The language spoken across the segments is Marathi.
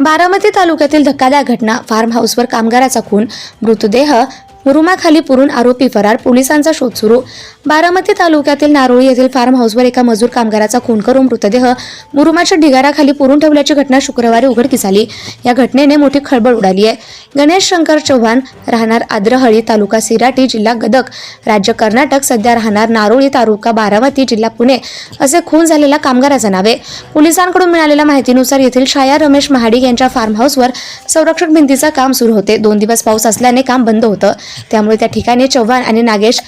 बारामती तालुक्यातील धक्कादायक घटना. फार्म हाऊसवर कामगाराचा खून मृतदेह मुरुमाखाली पुरून आरोपी फरार पोलिसांचा शोध सुरू. बारामती तालुक्यातील नारोळी येथील फार्म हाऊसवर एका मजूर कामगाराचा खून करून मृतदेह मुरुमाच्या ढिगाराखाली पुरून ठेवल्याची घटना शुक्रवारी उघडकीस आली. या घटनेने मोठी खळबळ उडाली आहे. गणेश शंकर चव्हाण राहणार आद्रहळी तालुका सिराटी जिल्हा गदक राज्य कर्नाटक सध्या राहणार नारोळी तालुका बारामती जिल्हा पुणे असे खून झालेल्या कामगाराचं नाव आहे. पोलिसांकडून मिळालेल्या माहितीनुसार येथील छाया रमेश महाडिक यांच्या फार्म हाऊसवर संरक्षक भिंतीचं काम सुरू होते. दोन दिवस पाऊस असल्याने काम बंद होतं. त्यामुळे त्या ठिकाणी चव्हाण आणि नागेश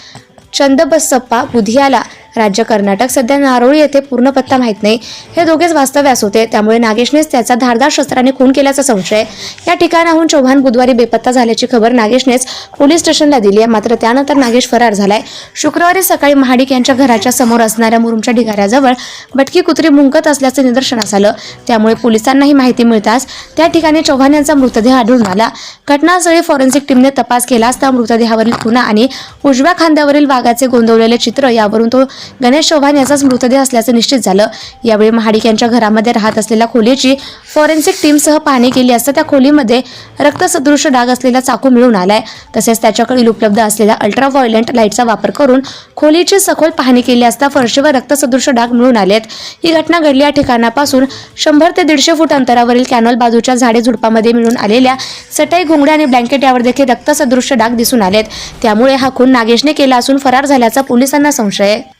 चंदबसप्पा बुधियाला राज्य कर्नाटक सध्या नारोळी येथे पूर्ण पत्ता माहीत नाही. हे दोघेच वास्तव्यास होते. त्यामुळे नागेशनेच त्याचा धारदार शस्त्राने खून केल्याचा संशय. या ठिकाणाहून चौहान बुधवारी बेपत्ता झाल्याची खबर नागेशनेच पोलीस स्टेशनला दिली आहे. मात्र त्यानंतर नागेश फरार झालाय. शुक्रवारी सकाळी महाडिक यांच्या घराच्या समोर असणाऱ्या मुरुमच्या ढिगाऱ्याजवळ भटकी कुत्री मुंकत असल्याचं निदर्शनास आलं. त्यामुळे पोलिसांनाही माहिती मिळताच त्या ठिकाणी चौहान यांचा मृतदेह आढळून आला. घटनास्थळी फॉरेन्सिक टीमने तपास केला असता मृतदेहावरील खुना आणि उजव्या खांद्यावरील वाघाचे गोंदवलेले चित्र यावरून तो गणेश चौहान याचाच मृतदेह असल्याचं निश्चित झालं. यावेळी महाडिक यांच्या घरामध्ये राहत असलेल्या खोलीची फॉरेन्सिक टीमसह पाहणी केली असता त्या खोलीमध्ये रक्तसदृश डाग असलेला चाकू मिळून आलाय. तसेच त्याच्याकडील उपलब्ध असलेल्या अल्ट्राव्हायलेंट लाईटचा वापर करून खोलीची सखोल पाहणी केली असता फरशीवर रक्तसदृश डाग मिळून आलेत. ही घटना घडली या ठिकाणापासून शंभर ते दीडशे फूट अंतरावरील कॅनॉल बाजूच्या झाडे झुडपामध्ये मिळून आलेल्या चटई घोंगड्या आणि ब्लँकेट यावर देखील रक्तसदृश डाग दिसून आलेत. त्यामुळे हा खून नागेशने केला असून फरार झाल्याचा पोलिसांना संशय आहे.